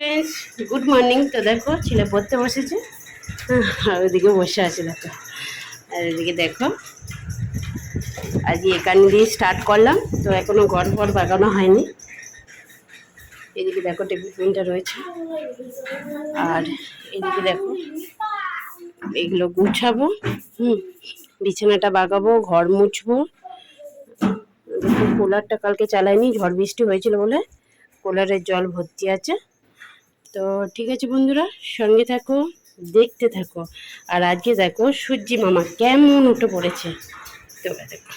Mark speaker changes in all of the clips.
Speaker 1: Friends good morning তো দেখো, ছেলে পড়তে বসেছে। আর ওদিকে বসে আছে দেখো। আর এদিকে দেখো, আজ এখান দিয়ে স্টার্ট করলাম, তো এখনও ঘর ফর বাগানো হয়নি। এদিকে দেখো টেবিল ফ্যানটা রয়েছে। আর এদিকে দেখো, এগুলো গুছাবো, হুম, বিছানাটা বাগাবো, ঘর মুছবো। কুলারটা কালকে চালাইনি, ঝড় বৃষ্টি হয়েছিল বলে কুলারের জল ভর্তি আছে। তো ঠিক আছে বন্ধুরা, সঙ্গে থাকো, দেখতে থাকো। আর আজকে দেখো সূর্যি মামা কেমন উঠে পড়েছে। তো দেখো।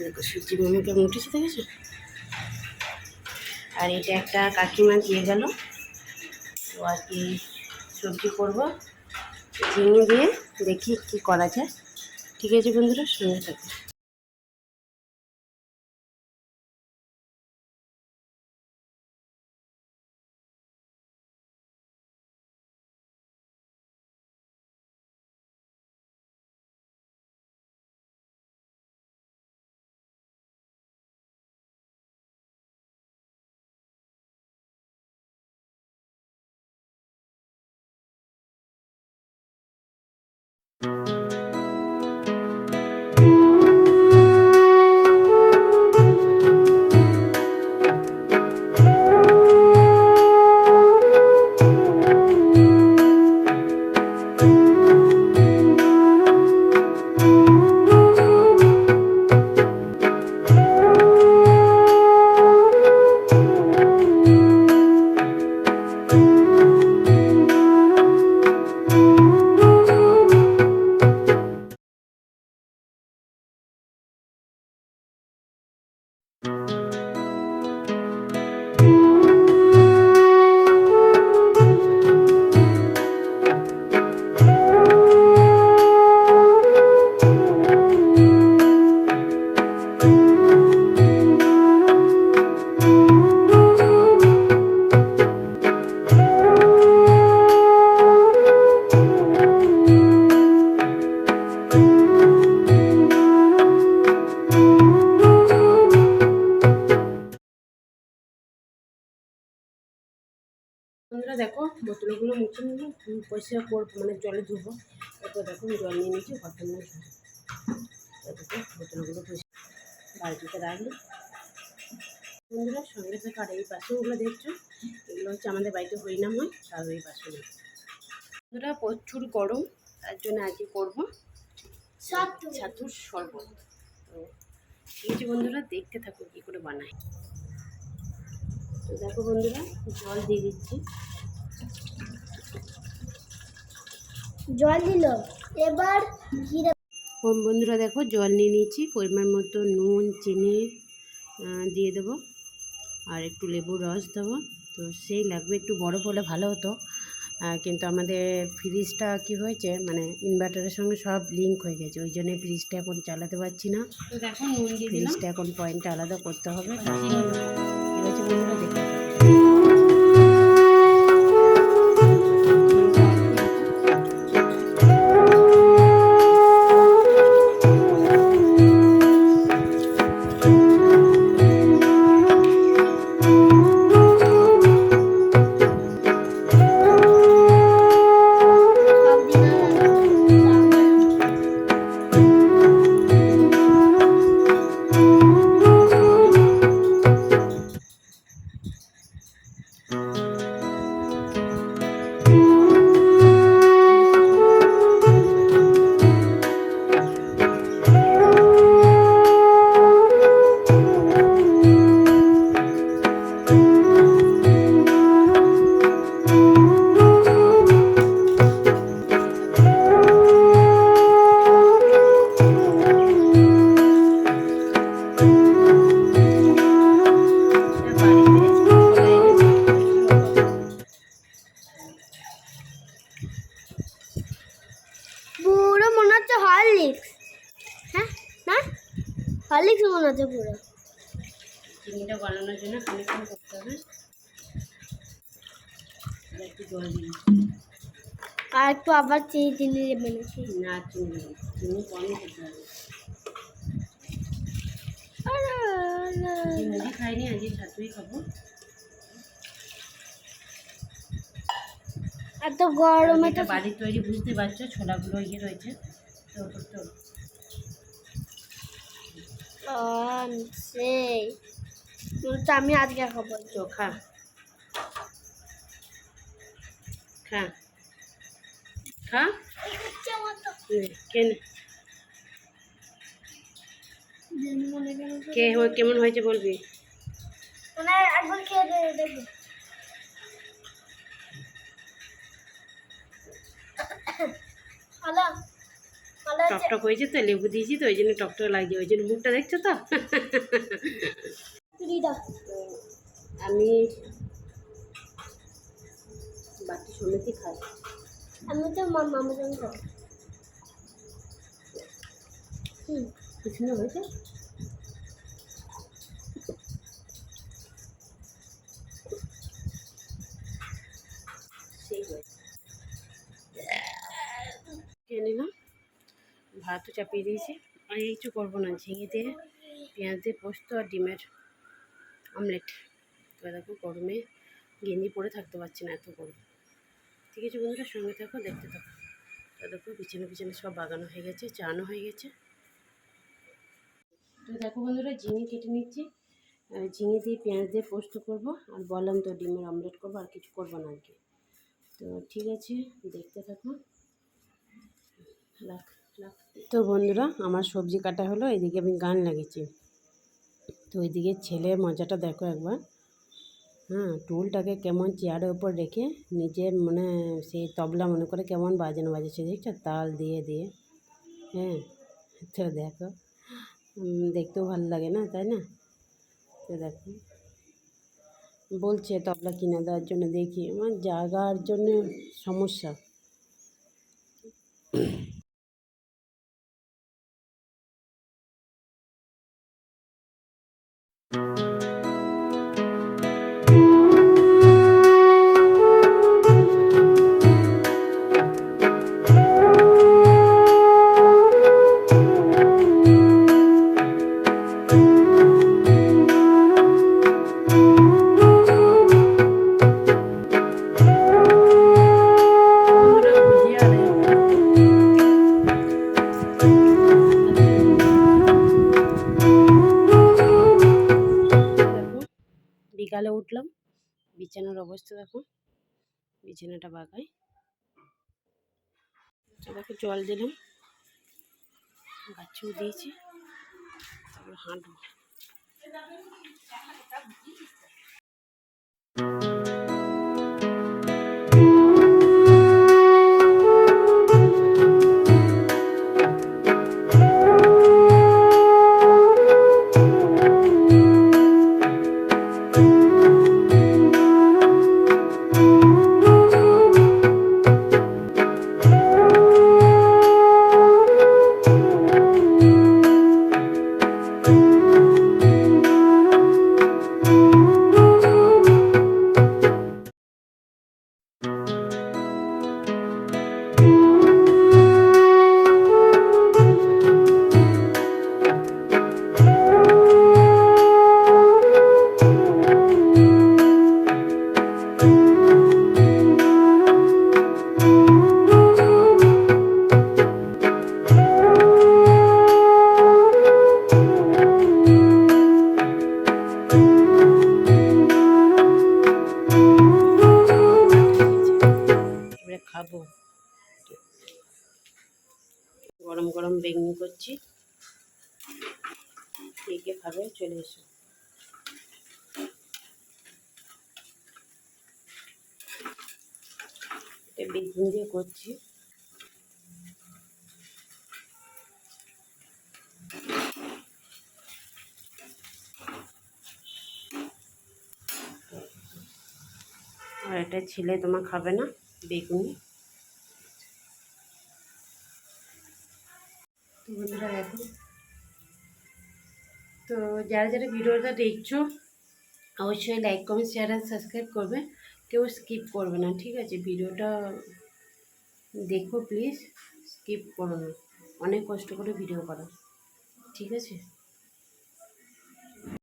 Speaker 1: দেখো সূর্যি মামা কেমন উঠেছে, দেখেছ? আর এটা একটা কাকিমা দিয়ে গেল। তো আর কি সবজি করব, ঝিঙে দিয়ে দেখি কি করা যায়। ঠিক আছে বন্ধুরা, সঙ্গে থাকো। বন্ধুরা দেখো বোতলগুলো মুছে উম, পরিষ্কার করব মানে জলে ধুবো। তারপর দেখো জল নিয়ে নিয়েছি ঘরটা নিয়ে ধুবো দেখো বোতলগুলো পরিষ্কার বালতিতে রাখলি বন্ধুরা সঙ্গে থেকে আর এই বাসনগুলো দেখছ? এগুলো হচ্ছে আমাদের বাড়িতে হরিনাম হয় তার ওই বাসন। বন্ধুরা প্রচুর গরম তার জন্য আজকে করব ছাতুর শরবত। তো ঠিক আছে বন্ধুরা দেখতে থাকো কী করে বানাই। তো দেখো বন্ধুরা জল দিয়ে দিচ্ছি।
Speaker 2: জল দিল। এবার ঘিরে
Speaker 1: বন্ধুরা দেখো জল নিয়ে নিয়েছি। পরিমাণ মতো নুন চিনি দিয়ে দেবো। আর একটু লেবুর রস দেবো। তো সেই লাগবে একটু বড় হলে ভালো হতো। কিন্তু আমাদের ফ্রিজটা কি হয়েছে মানে ইনভার্টারের সঙ্গে সব লিঙ্ক হয়ে গেছে। ওই জন্য ফ্রিজটা এখন চালাতে পারছি না। ফ্রিজটা এখন পয়েন্টটা আলাদা করতে হবে। তারপর ঠিক খালি কেমন আছে
Speaker 2: পুরো
Speaker 1: চিনিটা বানানোর জন্য খানিকক্ষণ করতে হবে। একটু জল দিন
Speaker 2: আর একটু আবার চিনি চিনি দেবেন
Speaker 1: না চিনি চিনি কম করতে হবে। খাইনি আজকে ছাতুই খাব।
Speaker 2: এত গরমে তো
Speaker 1: বাড়ির তৈরি বুঝতে পারছ? ছোলাগুলো ইয়ে রয়েছে। তো তো
Speaker 2: সেই। আমি আজকে খাব
Speaker 1: তো খা। খা। খা? কেন কে কেমন হয়েছে বলবি?
Speaker 2: একবার খেয়ে দেখব। ভালো
Speaker 1: টকটক হয়েছে তো লেবু দিয়েছি তো ওই জন্য টকটক লাগছে ওই জন্য মুখটা দেখছ তো? আমি বাকি সমিতি খাই।
Speaker 2: আমি তো মামা
Speaker 1: কিছু না হয়েছে? সেই হয়েছে। নিলাম। ভাতও চাপিয়ে দিয়েছি। আর কিছু করব না, ঝিঙে দিয়ে পেঁয়াজ দিয়ে পোস্ত আর ডিমের অমলেট। তো দেখো গরমে গেঞ্জি পরে থাকতে পারছি না এত গরম। ঠিক আছে বন্ধুরা, সঙ্গে থাকো, দেখতে থাকো। তো দেখো পিছনে পিছনে সব বাগানো হয়ে গেছে চানো হয়ে গেছে। তো দেখো বন্ধুরা, ঝিঙে কেটে নিচ্ছি। ঝিঙে দিয়ে পেঁয়াজ দিয়ে পোস্ত করব, আর বললাম তো ডিমের অমলেট করব, আর কিছু করব না আর কি। তো ঠিক আছে, দেখতে থাকো। রাখ। তো বন্ধুরা, আমার সবজি কাটা হলো, এদিকে আমি গান লাগিয়েছি। তো ওইদিকে ছেলের মজাটা দেখো একবার। হ্যাঁ টুলটাকে কেমন চেয়ারের উপর রেখে নিজের মানে সেই তবলা মনে করে কেমন বাজানো বাজাচ্ছে দেখছ? তাল দিয়ে দিয়ে। হ্যাঁ তো দেখো। দেখতেও ভালো লাগে না, তাই না? তো দেখো। বলছে তবলা কিনে দেওয়ার জন্য, দেখি। আমার জায়গার জন্য সমস্যা। দেখো বিছানার অবস্থা দেখো। বিছানাটা বাগাই দেখো জল দিলাম। গাছেও দিয়েছি। তারপর হাঁটবো। এবারে গরম গরম বেগুনি করছি। কে খাবে চলে এসো। বেগুন দিয়ে করছি। আর এটা ছেলে তোমার খাবে না বেগুনি। তো যারা যারা ভিডিওটা দেখছ, অবশ্যই like comment share and subscribe করবে। কেউ স্কিপ করবে না, ঠিক আছে? ভিডিওটা দেখো প্লিজ স্কিপ করো না। অনেক কষ্ট করে ভিডিও করো, ঠিক আছে?